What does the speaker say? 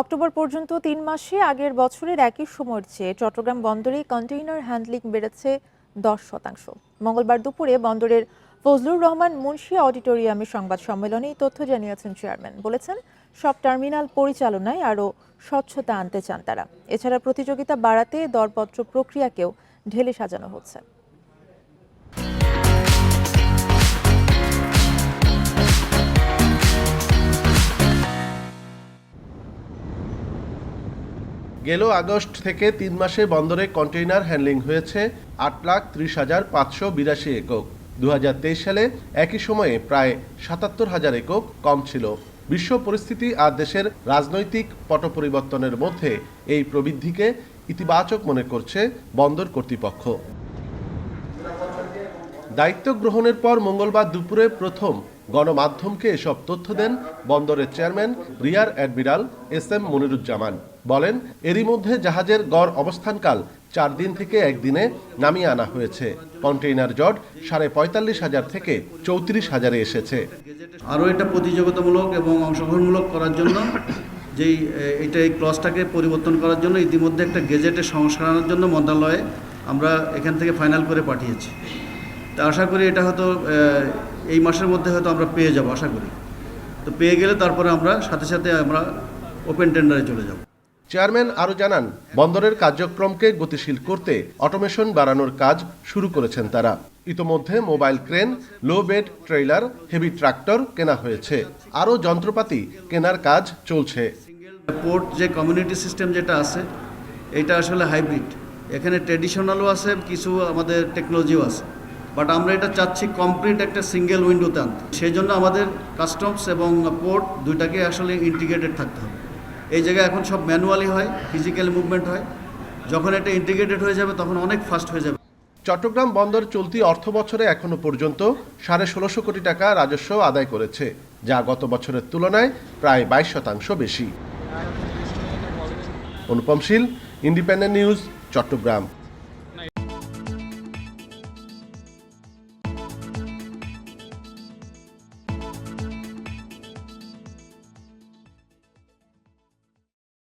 October পর্যন্ত তিন মাসে আগের বছরের একই সময়ের চেয়ে চট্টগ্রাম বন্দরে কন্টেইনার হ্যান্ডলিং বেড়েছে দশ শতাংশ। মঙ্গলবার দুপুরে বন্দরের ফজলুর রহমান মুন্সি অডিটোরিয়ামে সংবাদ সম্মেলনে তথ্য জানিয়েছেন চেয়ারম্যান। বলেছেন, সব টার্মিনাল পরিচালনায় আরও স্বচ্ছতা আনতে চান তারা। এছাড়া প্রতিযোগিতা বাড়াতে দরপত্র প্রক্রিয়াকেও ঢেলে সাজানো হচ্ছে। গেল আগস্ট থেকে তিন মাসে বন্দরে কন্টেইনার হ্যান্ডলিং হয়েছে আট লাখ ত্রিশ হাজার পাঁচশো বিরাশি একক। দু হাজার তেইশ সালে একই সময়ে প্রায় সাতাত্তর হাজার একক কম ছিল। বিশ্ব পরিস্থিতি আর দেশের রাজনৈতিক পট পরিবর্তনের মধ্যে এই প্রবৃদ্ধিকে ইতিবাচক মনে করছে বন্দর কর্তৃপক্ষ। দায়িত্ব গ্রহণের পর মঙ্গলবার দুপুরে প্রথম গণমাধ্যমকে এসব তথ্য দেন বন্দরের chairman, rear admiral S M Moniruzzaman. বলেন, এরই মধ্যে জাহাজের গড় অবস্থানকাল চার দিন থেকে একদিনে নামিয়ে আনা হয়েছে। কন্টেইনার জট সাড়ে পঁয়তাল্লিশ হাজার থেকে চৌত্রিশ হাজারে এসেছে। আরও এটা প্রতিযোগিতামূলক এবং অংশগ্রহণমূলক করার জন্য, যেই এটা এই ক্লসটাকে পরিবর্তন করার জন্য, ইতিমধ্যে একটা গেজেটের সংস্কার আনার জন্য মন্ত্রণালয়ে আমরা এখান থেকে ফাইনাল করে পাঠিয়েছি। তা আশা করি এটা হয়তো এই মাসের মধ্যে হয়তো আমরা পেয়ে যাব আশা করি। তো পেয়ে গেলে তারপরে আমরা সাথে সাথে আমরা ওপেন টেন্ডারে চলে যাব। চেয়ারম্যান আরও জানান বন্দরের কার্যক্রমকে গতিশীল করতে অটোমেশন বাড়ানোর কাজ শুরু করেছেন তারা। ইতোমধ্যে mobile crane low bed trailer heavy tractor কেনা হয়েছে। আরও যন্ত্রপাতি কেনার কাজ চলছে। পোর্ট যে কমিউনিটি সিস্টেম যেটা আছে এটা আসলে হাইব্রিড এখানে ট্রেডিশনালও আছে কিছু আমাদের টেকনোলজিও আছে। বাট আমরা এটা চাচ্ছি কমপ্লিট একটা সিঙ্গেল উইন্ডোতে আনতে। সেই জন্য আমাদের কাস্টমস এবং পোর্ট দুইটাকে আসলে ইন্টিগ্রেটেড থাকতে হবে। এই জায়গায় এখন সব ম্যানুয়ালি হয় ফিজিক্যাল মুভমেন্ট হয়। যখন এটা ইন্টিগ্রেটেড হয়ে যাবে, তখন অনেক ফাস্ট হয়ে যাবে। চট্টগ্রাম বন্দর চলতি অর্থ বছরে এখনও পর্যন্ত সাড়ে ষোলোশো কোটি টাকা রাজস্ব আদায় করেছে, যা গত বছরের তুলনায় প্রায় বাইশ শতাংশ বেশি। Anupam Shil independent news Chattogram.